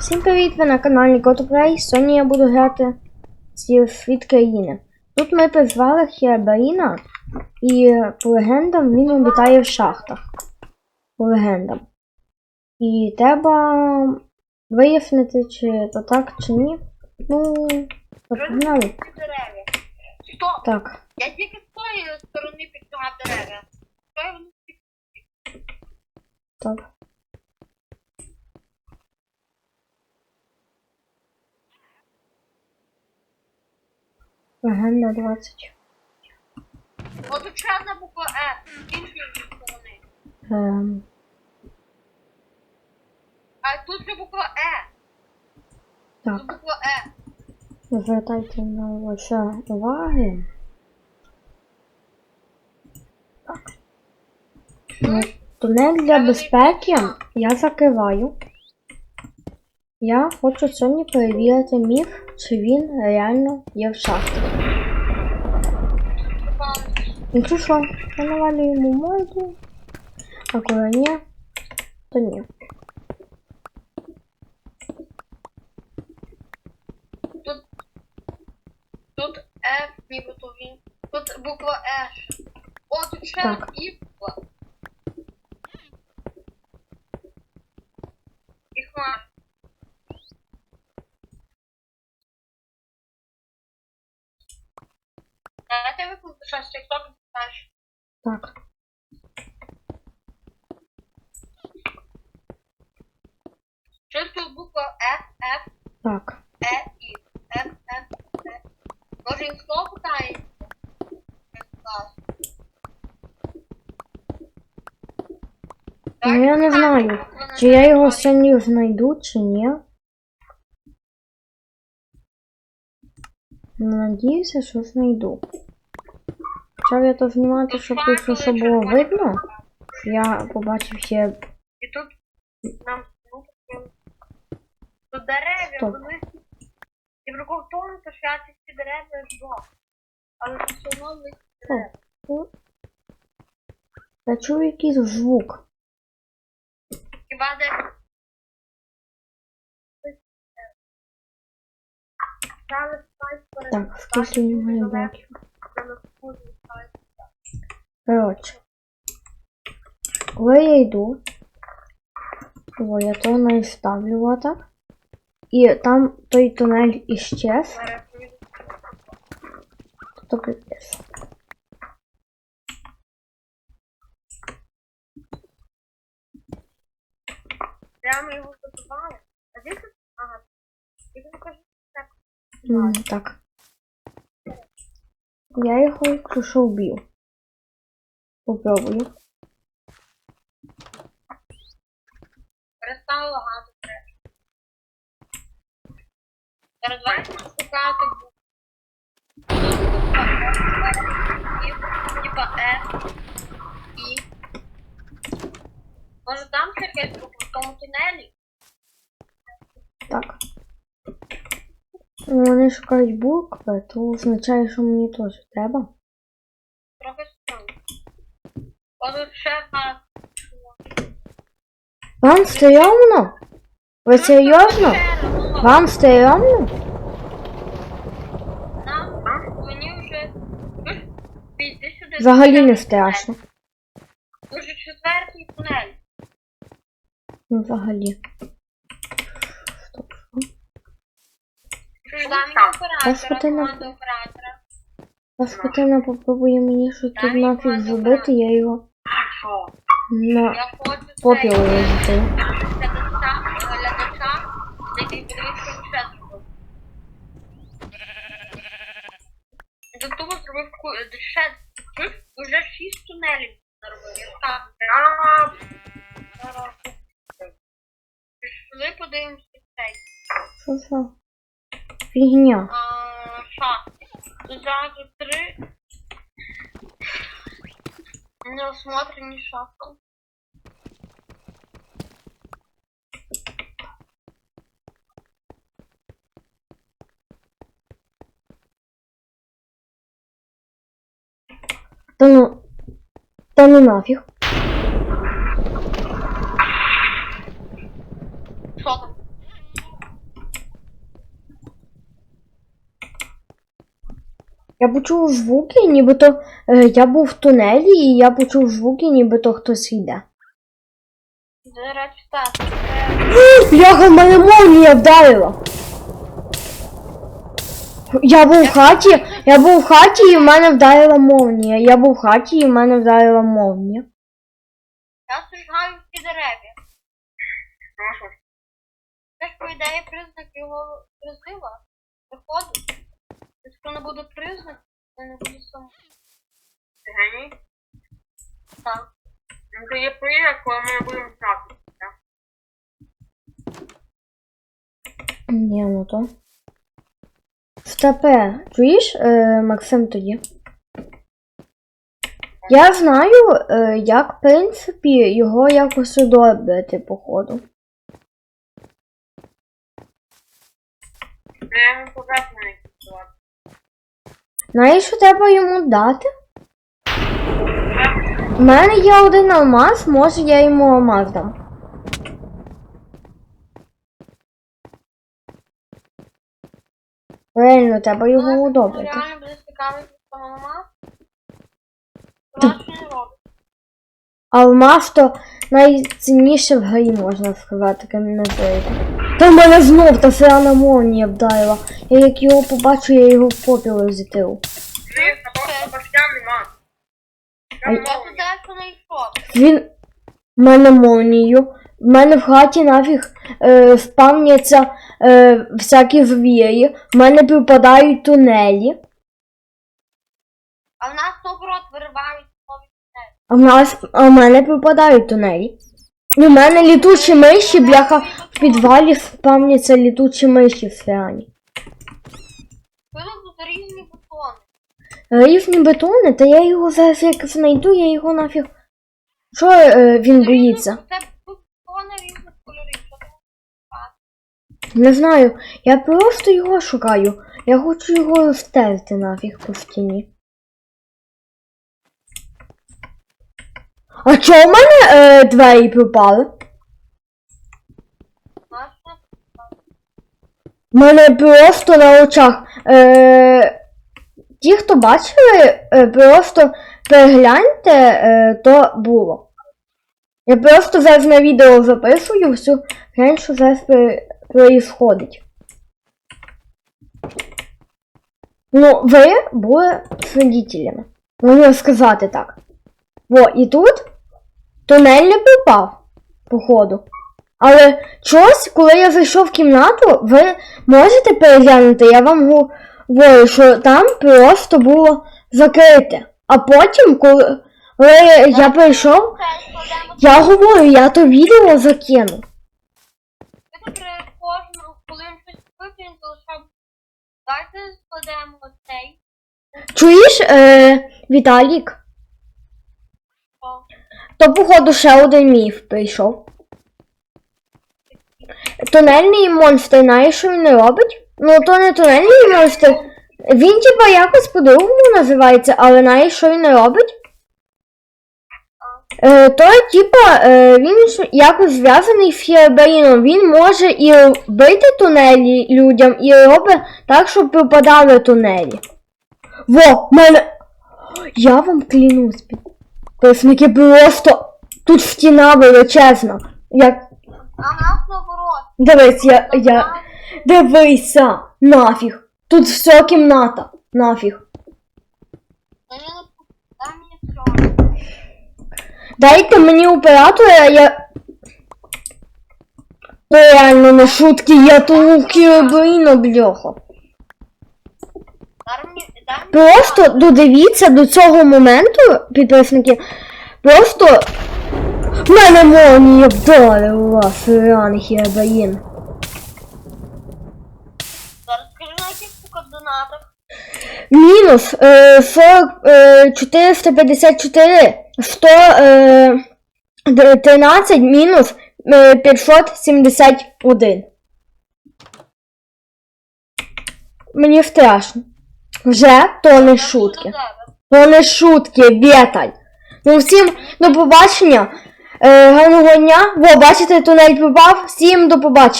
Всім привіт! Ви на каналі GoToPlay. Сьогодні я буду грати світ країни. Тут ми призвали Хіабаріна, і по легендам він обітає в шахтах. По легендам. І треба вияснити, чи то так, чи ні. Ну, то погнали. Стоп! Так, Я тільки з тої сторони підтягав дерева. Так. Легенда 20. От одна буква Е, з іншої сторони. Ем, А тут же буква Е. Тут так. буква Е. Звертайте на лише уваги. Так. Ну, тунель для безпеки я закриваю. Я хочу сьогодні перевірити міф, чи він реально є в шахті. Якщо що, я навалюємо морду, а коли ні, то ні. Тут, тут Е, нібито він. Тут буква Е. ще. О, тут ще Так. І буква. І Давайте викликати щось, тобі скажеш. Так. Щось тут буква Ф, Ф, Так. Е, І. Ф, Ф, Е. Може він слово питає? Клас. Ну я не знаю, чи я його сьогодні знайду, чи ні. Надіюся, що знайду. Почав я то знімати, щоб тут все було видно. Я побачив ще. І тут нам ну, тут дерева, вони. І в тому, що я ці дерева ждав. Але тут все одно. О, Я чую якийсь звук. Хіба де. Так, скільки немає блоків. блоків. Коротше. Коли я йду, о, я то не ставлю отак. І там той тунель іщез, то капець. Прямо його забивали. А де тут? Ага. І він каже, так. М, Так. Я його що вб'ю. Попробую. Перестало лагати треш. Зараз давайте шукати. Типа Е. І. Може там ще буква в тому тунелі? Так. Вони шукають букви, то означає, що мені теж треба. Трохи одна. Вам стрьомно? Ви серйозно? Вам стрьомно? Взагалі не страшно. Уже четвертий тунель. Ну, взагалі. Стоп, що? Команда Зараз оператора, хвилина. команда оператора. А скотина попробує мені щось тут нафіг зробити, я його на попіл вижити. подивився ще зробив. Ще уже шість тунелів зробив. Я так. Пішли подивимося цей. Що що? Фігня. Шахт. Зразу три неосмотрені шахти. Та ну. Та ну нафіг. Що там? Я почув звуки, нібито е, я був в тунелі, і я почув звуки, нібито хтось йде. Так. Це Бляха, в мене молнія вдарила. Я був в хаті, я був в хаті і в мене вдарила молнія. Я був в хаті і в мене вдарила молнія. я сужгаю всі дерев'я. Це ж, по ідеї, признак його призива. Виходить. Якщо не буде признак, то не буде само. Геній? Так. Ну, то є признак, коли ми не будемо знати. Так? Ні, ну то. Степе, чуєш, е, Максим тоді? Я знаю, е, як, в принципі, його якось удобрити, походу. Я йому якийсь Знаєш, що треба йому дати? У мене є один алмаз, може я йому алмаз дам. Реально, треба його удобрити. Реально буде цікавий самома. Вона що не робить. Алмаз то найцінніше в грі, можна сказати, камінозойка. Та в мене знов та сирана молнія вдарила. Я як його побачу, я його в попіл зітив. Баштян нема. А- Я туди що не йшов. Він в мене молнію. В мене в хаті нафіг е, спавняться е, всякі звірі. В мене припадають тунелі. А в нас наоборот виривають нові тунелі. А в нас а в мене припадають тунелі. І в мене літучі миші, бляха, в підвалі спавняться літучі миші в різні. Рівні бетони, та я його зараз як знайду, я його нафіг. Що е, він боїться? Це бутони різних кольорів. Що ти Не знаю. Я просто його шукаю. Я хочу його розтерти нафіг по стіні. А чого в мене е, двері пропали? В мене просто на очах. Е, ті, хто бачили, е, просто перегляньте, е, то було. Я просто зараз на відео записую всю глянь, що зараз пе- Ну, ви були свидетелями. Можна сказати так. Во, і тут тунель не попав, походу. Але чогось, коли я зайшов в кімнату, ви можете переглянути, я вам говорю, що там просто було закрите. А потім, коли, я прийшов, я говорю, я то відео закину. Ви тут при То, походу, ще один міф прийшов. Тунельний монстр, знаєш, що він не робить? Ну, то не тунельний монстр. Він, типа, якось по-другому називається, але знаєш, що він не робить? Е, то, типа, е, він якось зв'язаний з Херберіном. Він може і бити тунелі людям, і робить так, щоб пропадали тунелі. Во, мене. Я вам клянусь, підписники, просто тут стіна величезна. Як. А нас наоборот. Дивись, я. я... Дивися, нафіг. Тут все кімната. Нафіг. Дайте мені оператора, я. Реально не шутки, я тут кірбріно, бляха. Просто додивіться до цього моменту, підписники. Просто. В мене сраний хербаїн. зараз скажи на яких координатах. Мінус е, 40, е, 454, 100, е, 13 мінус е, 571. Мені страшно. Вже то не шутки. То не шутки, Вєталь. Ну всім до побачення. Е, гарного дня. Во, бачите, тунель попав. Всім до побачення.